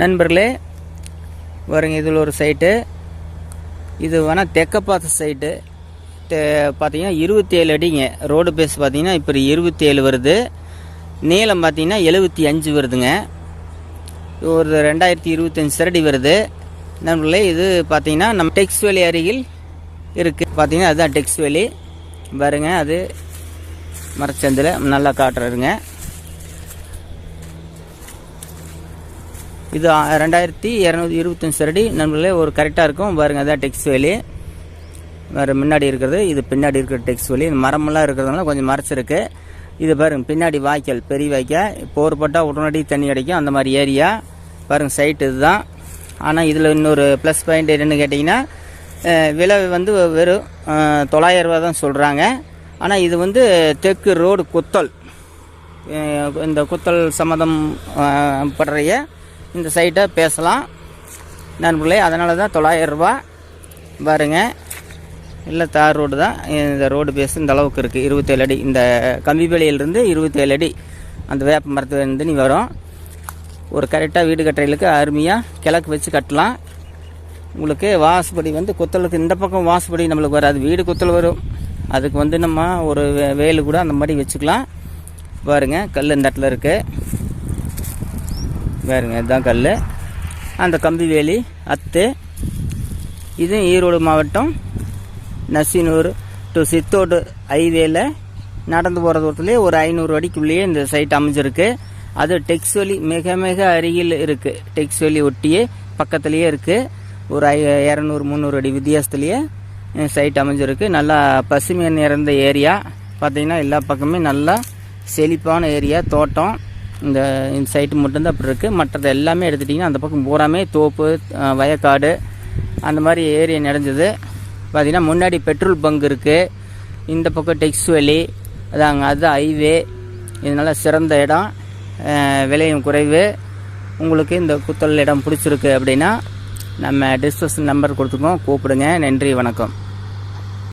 நண்பர்களே வருங்க இதில் ஒரு சைட்டு. இது வேணால் தெற்க பார்த்த சைட்டு. பார்த்தீங்கன்னா இருபத்தேழு அடிங்க. ரோடு பேஸ் பார்த்தீங்கன்னா இப்போ இருபத்தேழு வருது. நீளம் பார்த்தீங்கன்னா எழுபத்தி அஞ்சு வருதுங்க. ஒரு ரெண்டாயிரத்தி இருபத்தஞ்சி சரடி வருது. நண்பர்களே இது பார்த்தீங்கன்னா நம்ம டெக்ஸ் வேலி அருகில் இருக்குது பார்த்தீங்கன்னா அதுதான் டெக்ஸ் வேலி. வருங்க அது மரச்சந்தில் நல்லா காட்டுறதுங்க இது ரெண்டாயிரத்தி இரநூத்தி இருபத்தஞ்சி சரடி. நண்பர்களே ஒரு கரெக்டாக இருக்கும். பாருங்கள் அதான் டெக்ஸ் வேலி வேறு முன்னாடி இருக்கிறது. இது பின்னாடி இருக்கிற டெக்ஸ் வேலி மரமெல்லாம் இருக்கிறதுனால கொஞ்சம் மறைச்சிருக்கு. இது பாருங்கள் பின்னாடி வாய்க்கால் பெரிய வாய்க்கால். போர் போட்டால் உடனடி தண்ணி கிடைக்கும். அந்த மாதிரி ஏரியா. பாருங்கள் சைட்டு இதுதான். ஆனால் இதில் இன்னொரு ப்ளஸ் பாயிண்ட் என்னென்னு கேட்டிங்கன்னா விலை வந்து வெறும் அஹ், தொள்ளாயிரம் ரூபா தான் சொல்கிறாங்க ஆனால் இது வந்து தெற்கு ரோடு குத்தல். இந்த குத்தல் சம்மதம் படுறைய இந்த சைட்டை பேசலாம். நண்பர்களே அதனால தான் தொள்ளாயிரம் ரூபா பாருங்க. இல்லை தார் ரோடு தான். இந்த ரோடு பேஸ் இந்த அளவுக்கு இருக்குது இருபத்தேழு அடி. இந்த கம்பிப்பள்ளியிலிருந்து இருபத்தேழு அடி. அந்த வேப்ப மரத்துலேருந்து நீ வரும். ஒரு கரெக்டாக வீடு கட்டுறதுக்கு அருமையாக கிழக்கு வச்சு கட்டலாம். உங்களுக்கு வாசுபடி வந்து குத்தலுக்கு இந்த பக்கம் வாசுபடி நம்மளுக்கு வராது. வீடு குத்தல் வரும். அதுக்கு வந்து நம்ம ஒரு வேலு கூட அந்த மாதிரி வச்சுக்கலாம். பாருங்க கல் இந்த இடத்துல இருக்குது வேறுங்க இதுதான் கல் அந்த கம்பி வேலி அத்து. இது ஈரோடு மாவட்டம் நசினூர் டு சித்தோடு ஹைவேல நடந்து போகிற தூரத்துலேயே ஒரு ஐநூறு அடிக்குள்ளேயே இந்த சைட் அமைஞ்சிருக்கு. அது டெக்ஸ்வெலி மிக மிக அருகில் இருக்குது டெக்ஸ்வெலி ஒட்டியே பக்கத்துலேயே இருக்குது ஒரு ஐ இரநூறு முந்நூறு அடி வித்தியாசத்துலேயே சைட் அமைஞ்சிருக்கு. நல்லா பசுமை நிறைந்த ஏரியா. பார்த்தீங்கன்னா எல்லா பக்கமே நல்லா செழிப்பான ஏரியா தோட்டம். இந்த இந்த சைட்டு மட்டும்தான் அப்படி இருக்குது மற்றது எல்லாமே எடுத்துட்டிங்கன்னா அந்த பக்கம் பூராமே தோப்பு வயக்காடு அந்த மாதிரி ஏரியா நிறைஞ்சது. பார்த்திங்கன்னா முன்னாடி பெட்ரோல் பங்க் இருக்குது இந்த பக்கம் டெக்ஸ் வேலி அதாங்க அது ஹைவே இதனால் சிறந்த இடம். விலையும் குறைவு. உங்களுக்கு இந்த குத்தல் இடம் பிடிச்சிருக்கு அப்படின்னா நம்ம டிஸ்கஷன் நம்பர் கொடுத்துக்கோம் கூப்பிடுங்க. நன்றி வணக்கம்.